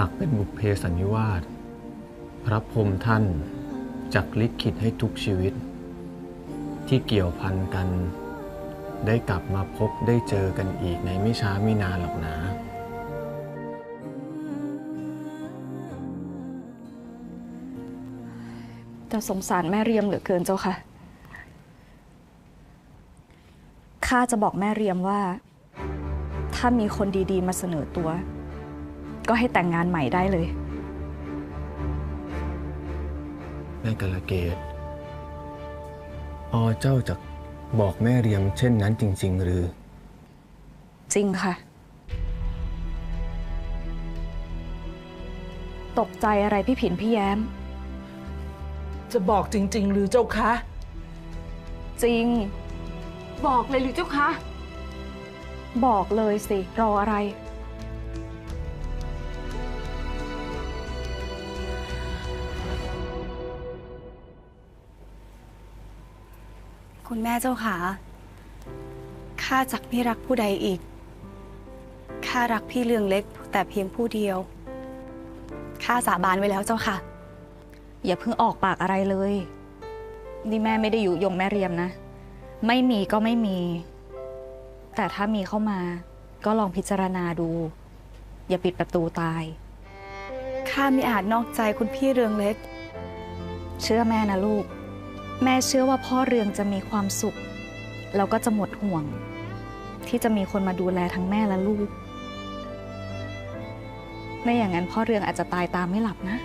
หากเป็นบุพเพสันนิวาสพระพรหมท่านจักลิขิตให้ทุกชีวิต ที่เกี่ยวพันกัน ได้กลับมาพบได้เจอกันอีกในไม่ช้าไม่นานหรอกนะ แต่สงสารแม่เรียมเหลือเกินเจ้าค่ะ ข้าจะบอกแม่เรียมว่า ถ้ามีคนดีๆ มาเสนอตัว ก็ให้แต่งงานใหม่ได้เลย แม่กาลเกตอเจ้าจะบอกแม่เรียมเช่นนั้นจริง ๆ หรือ จริงค่ะ ตกใจอะไรพี่ผินพี่แย้ม จะบอกจริง ๆ หรือเจ้าคะ จริง บอกเลยหรือเจ้าคะ บอกเลยสิ รออะไร คุณแม่เจ้าขาข้าจักไม่รักผู้ใดอีก ข้ารักพี่เลืองเล็กแต่เพียงผู้เดียว ข้าสาบานไว้แล้วเจ้าค่ะ อย่าเพิ่งออกปากอะไรเลย นี่แม่ไม่ได้ยุยงแม่เรียมนะ ไม่มีก็ไม่มี แต่ถ้ามีเข้ามา ก็ลองพิจารณาดู อย่าปิดประตูตาย ข้าไม่อาจนอกใจคุณพี่เรืองเล็ก เชื่อแม่นะลูก แม่เชื่อว่าพ่อเรืองจะมีความสุข แล้วก็จะหมดห่วง ที่จะมีคนมาดูแลทั้งแม่และลูก ไม่อย่างนั้นพ่อเรืองอาจจะตายตามไม่หลับนะ